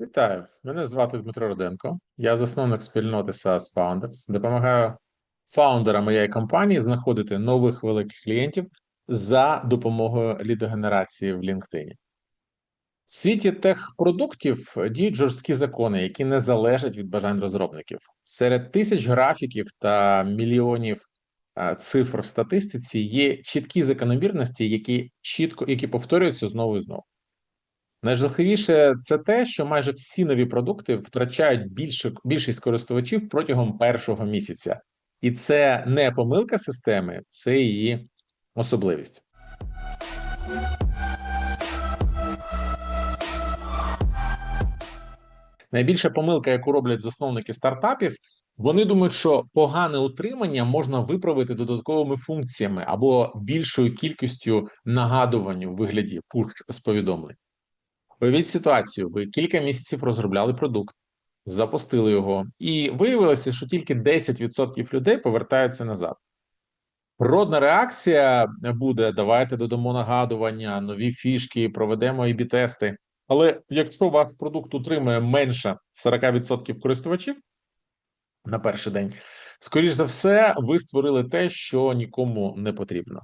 Вітаю, мене звати Дмитро Руденко. Я засновник спільноти SaaS Founders. Допомагаю фаундерам моєї компанії знаходити нових великих клієнтів за допомогою лідогенерації в LinkedIn. В світі техпродуктів діють жорсткі закони, які не залежать від бажань розробників. Серед тисяч графіків та мільйонів е, цифр в статистиці є чіткі закономірності, які чітко які повторюються знову і знову. Найжахливіше це те, що майже всі нові продукти втрачають більше, більшість користувачів протягом першого місяця, і це не помилка системи, це її особливість. Найбільша помилка, яку роблять засновники стартапів, вони думають, що погане утримання можна виправити додатковими функціями або більшою кількістю нагадувань у вигляді push з повідомлень. Уявіть ситуацію: ви кілька місяців розробляли продукт, запустили його, і виявилося, що тільки 10% людей повертаються назад. Природна реакція буде: давайте додамо нагадування, нові фішки, проведемо ab тести Але якщо ваш продукт утримує менше 40% користувачів на перший день, скоріш за все, ви створили те, що нікому не потрібно.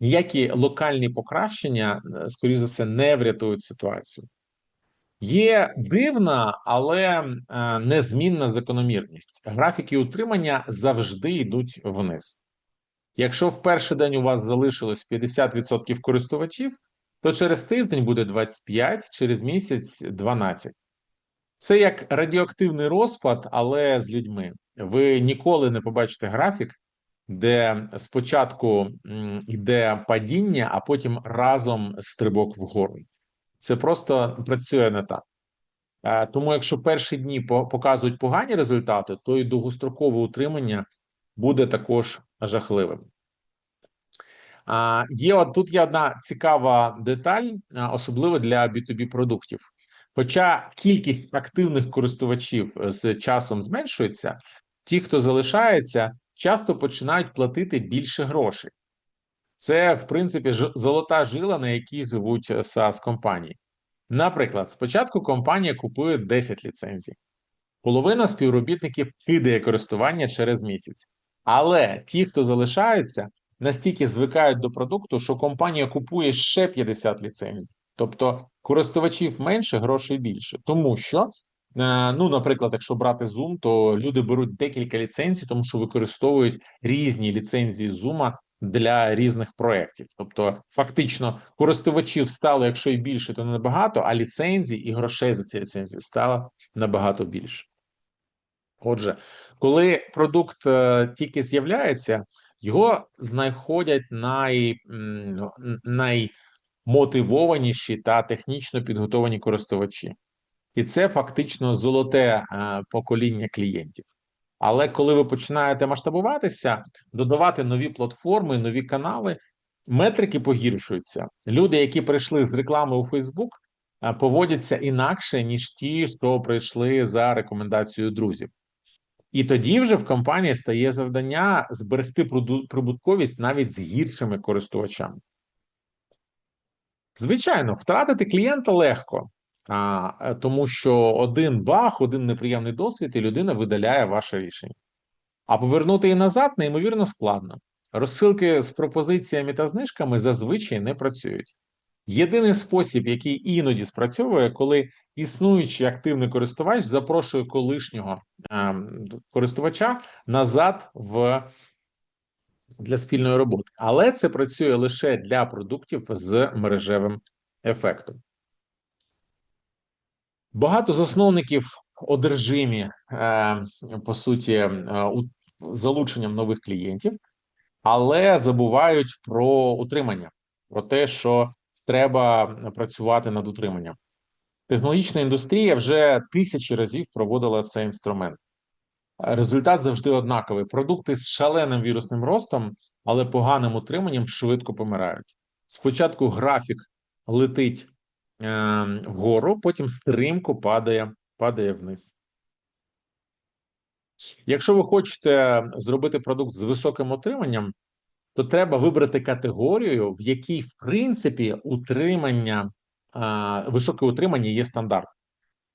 Ніякі локальні покращення, е, скоріш за все, не врятують ситуацію. Є дивна, але е, незмінна закономірність. Графіки утримання завжди йдуть вниз. Якщо в перший день у вас залишилось 50% користувачів, то через тиждень буде 25, через місяць 12. Це як радіоактивний розпад, але з людьми. Ви ніколи не побачите графік, де спочатку йде падіння, а потім разом стрибок вгору. Це просто працює не так. Е, тому, якщо перші дні показують погані результати, то і довгострокове утримання буде також жахливим. Є от тут є одна цікава деталь, особливо для B2B продуктів. Хоча кількість активних користувачів з часом зменшується, ті, хто залишається, часто починають платити більше грошей. Це, в принципі, золота жила, на якій живуть SaaS компанії. Наприклад, спочатку компанія купує 10 ліцензій, половина співробітників кидає користування через місяць. Але ті, хто залишаються, настільки звикають до продукту, що компанія купує ще 50 ліцензій. Тобто користувачів менше, грошей більше. Тому що, е, ну, наприклад, якщо брати Zoom, то люди беруть декілька ліцензій, тому що використовують різні ліцензії Zoom для різних проєктів. Тобто, фактично, користувачів стало, якщо і більше, то набагато, а ліцензій і грошей за ці ліцензії стало набагато більше. Отже, коли продукт е, тільки з'являється, його знаходять най, наймотивованіші та технічно підготовані користувачі, і це фактично золоте е, покоління клієнтів. Але коли ви починаєте масштабуватися, додавати нові платформи, нові канали, метрики погіршуються. Люди, які прийшли з реклами у е, поводяться інакше ніж ті, хто прийшли за рекомендацією друзів. І тоді вже в компанії стає завдання зберегти прибутковість навіть з гіршими користувачами. Звичайно, втратити клієнта легко, а, е, тому що один баг, один неприємний досвід, і людина видаляє ваше рішення. А повернути її назад неймовірно складно. Розсилки з пропозиціями та знижками зазвичай не працюють. Єдиний спосіб, який іноді спрацьовує, коли існуючий активний користувач запрошує колишнього е, користувача назад в для спільної роботи, але це працює лише для продуктів з мережевим ефектом. Багато засновників одержимі, е, по суті, е, залученням нових клієнтів, але забувають про утримання, про те, що треба працювати над утриманням. Технологічна індустрія вже тисячі разів проводила цей інструмент. Результат завжди однаковий: продукти з шаленим вірусним ростом, але поганим утриманням швидко помирають. Спочатку графік летить вгору, потім стрімко падає, падає вниз. Якщо ви хочете зробити продукт з високим утриманням, то треба вибрати категорію, в якій, в принципі, утримання, високе утримання є стандарт.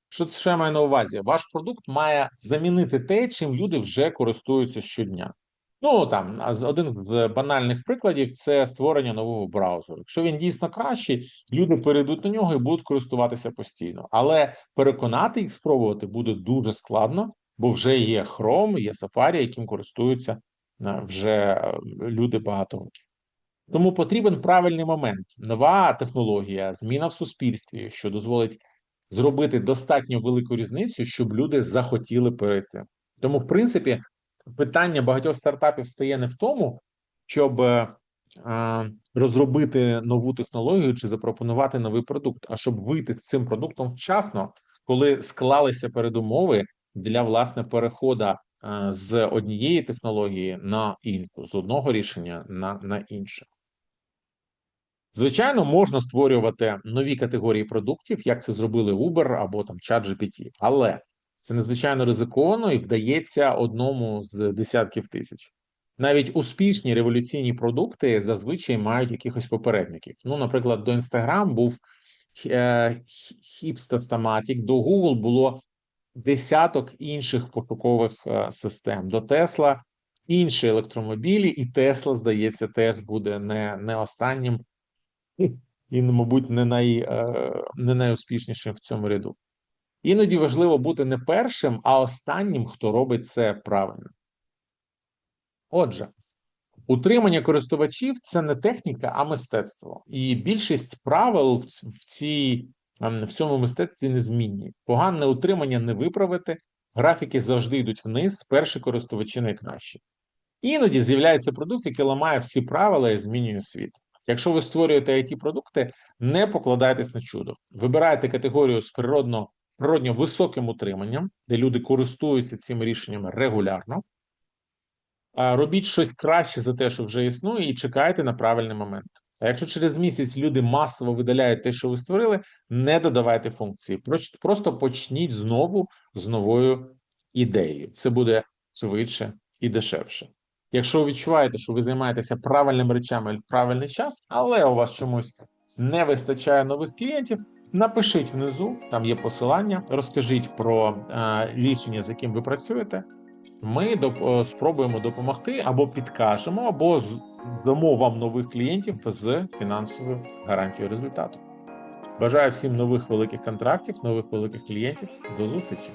Що це я маю на увазі? Ваш продукт має замінити те, чим люди вже користуються щодня. Ну там один з банальних прикладів це створення нового браузеру. Якщо він дійсно кращий, люди перейдуть на нього і будуть користуватися постійно. Але переконати їх спробувати буде дуже складно, бо вже є Chrome, є Safari, яким користуються е, вже е, люди багато років. Тому потрібен правильний момент, нова технологія, зміна в суспільстві, що дозволить зробити достатньо велику різницю, щоб люди захотіли перейти. Тому, в принципі, питання багатьох стартапів стає не в тому, щоб е, розробити нову технологію чи запропонувати новий продукт, а щоб вийти цим продуктом вчасно, коли склалися передумови для власне переходу е, з однієї технології на іншу, з одного рішення на, на інше. Звичайно, можна створювати нові категорії продуктів, як це зробили Uber або там ChatGPT, але це надзвичайно ризиковано і вдається одному з десятків тисяч. Навіть успішні революційні продукти зазвичай мають якихось попередників. Ну, наприклад, до Instagram був е, Hipstastamatic, до Google було десяток інших пошукових е, систем. До Tesla інші електромобілі, і Tesla, здається, теж буде не, не останнім і, мабуть, не, най, е, не найуспішнішим в цьому ряду. Іноді важливо бути не першим, а останнім, хто робить це правильно. Отже, утримання користувачів це не техніка, а мистецтво. І більшість правил в цій, ем, в цьому мистецтві незмінні. Погане утримання не виправити, графіки завжди йдуть вниз, перші користувачі найкращі. Іноді з'являється продукт, який ламає всі правила і змінює світ. Якщо ви створюєте it продукти, не покладайтесь на чудо. Вибирайте категорію з природно, природньо високим утриманням, де люди користуються цими рішеннями регулярно. Робіть щось краще за те, що вже існує, і чекайте на правильний момент. А якщо через місяць люди масово видаляють те, що ви створили, не додавайте функції. Просто почніть знову з новою ідеєю. Це буде швидше і дешевше. Якщо ви відчуваєте, що ви займаєтеся правильними речами в правильний час, але у вас чомусь не вистачає нових клієнтів, напишіть внизу, там є посилання, розкажіть про е, рішення, з яким ви працюєте. Ми доп- е, спробуємо допомогти або підкажемо, або з- дамо вам нових клієнтів з фінансовою гарантією результату. Бажаю всім нових великих контрактів, нових великих клієнтів. До зустрічі!